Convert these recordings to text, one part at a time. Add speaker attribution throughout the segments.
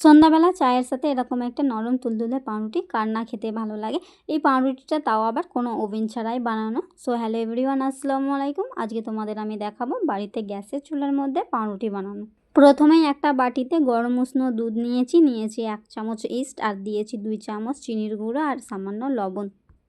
Speaker 1: সন্ধ্যাবেলা চায়ের সাথে এরকম একটা নরম তুলতুলে পাউরুটি, কার না খেতে ভালো লাগে। এই পাউরুটিটা তাও আবার কোনো ওভেন ছাড়াই বানানো। সো হ্যালো এভরিওয়ান আসসালামু আলাইকুম। আজকে তোমাদের আমি দেখাবো বাড়িতে গ্যাসের চুলার মধ্যে পাউরুটি বানানো। প্রথমেই একটা বাটিতে গরম উষ্ণ দুধ নিয়েছি নিয়েছি এক চামচ ইস্ট আর দিয়েছি দুই চামচ চিনির গুঁড়ো আর সামান্য লবণ।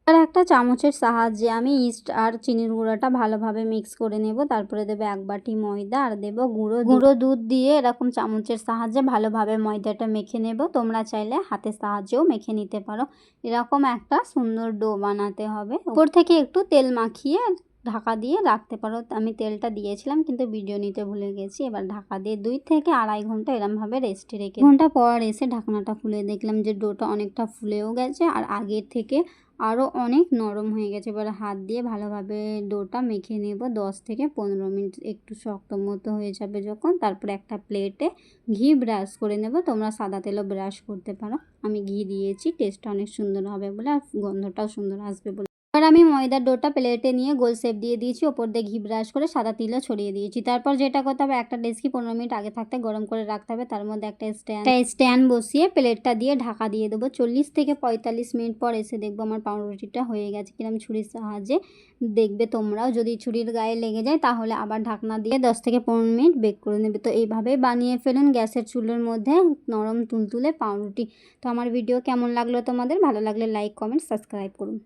Speaker 1: আর একটা চামচের সাহায্যে আমি ইস্ট আর চিনির গুঁড়োটা ভালোভাবে মিক্স করে নেব। তারপরে দেবো এক বাটি ময়দা আর দেবো গুঁড়ো গুঁড়ো দুধ দিয়ে এরকম চামচের সাহায্যে ভালোভাবে ময়দাটা মেখে নেব। তোমরা চাইলে হাতের সাহায্যেও মেখে নিতে পারো। এরকম একটা সুন্দর ডো বানাতে হবে। উপর থেকে একটু তেল মাখিয়ে ঢাকা দিয়ে রাখতে পারো। আমি তেলটা দিয়েছিলাম, কিন্তু ভিডিও নিতে ভুলে গেছি। এবার ঢাকা দিয়ে দুই থেকে আড়াই ঘণ্টা এরমভাবে রেস্টে রেখে ঘণ্টা পর এসে ঢাকনাটা খুলে দেখলাম যে ডোটা অনেকটা ফুলেও গেছে। আর আগের থেকে আরও অনেক নরম হয়ে গেছে। এবার হাত দিয়ে ভালোভাবে ডোটা মেখে নেব। দশ থেকে পনেরো মিনিট একটু শক্ত মতো হয়ে যাবে যখন। তারপর একটা প্লেটে ঘি ব্রাশ করে নেব। তোমরা সাদা তেলও ব্রাশ করতে পারো। আমি ঘি দিয়েছি। টেস্টটা অনেক সুন্দর হবে বলে আর গন্ধটাও সুন্দর আসবে বলে এবার আমি ময়দার ডোটা প্লেটে নিয়ে গোল শেপ দিয়ে দিয়েছি, ওপর দিয়ে ঘি ব্রাশ করে সাদা তিলও ছড়িয়ে দিয়েছি। তারপর যেটা করতে হবে, একটা ডেস্কি পনেরো মিনিট আগে থাকতে গরম করে রাখতে হবে, তার মধ্যে একটা স্ট্যান্ড স্ট্যান্ড বসিয়ে প্লেটটা দিয়ে ঢাকা দিয়ে দেবো। চল্লিশ থেকে পঁয়তাল্লিশ মিনিট পর এসে দেখব আমার পাউরুটিটা হয়ে গেছে কিরম ছুরির সাহায্যে দেখবে তোমরাও। যদি ছুরির গায়ে লেগে যায়, তাহলে আবার ঢাকনা দিয়ে দশ থেকে পনেরো মিনিট বেক করে নেবে। তো এইভাবেই বানিয়ে ফেলুন গ্যাসের চুলোর মধ্যে নরম তুলতুলে পাউরুটি। তো আমার ভিডিও কেমন লাগল তোমাদের? ভালো লাগলে লাইক, কমেন্ট, সাবস্ক্রাইব করুন।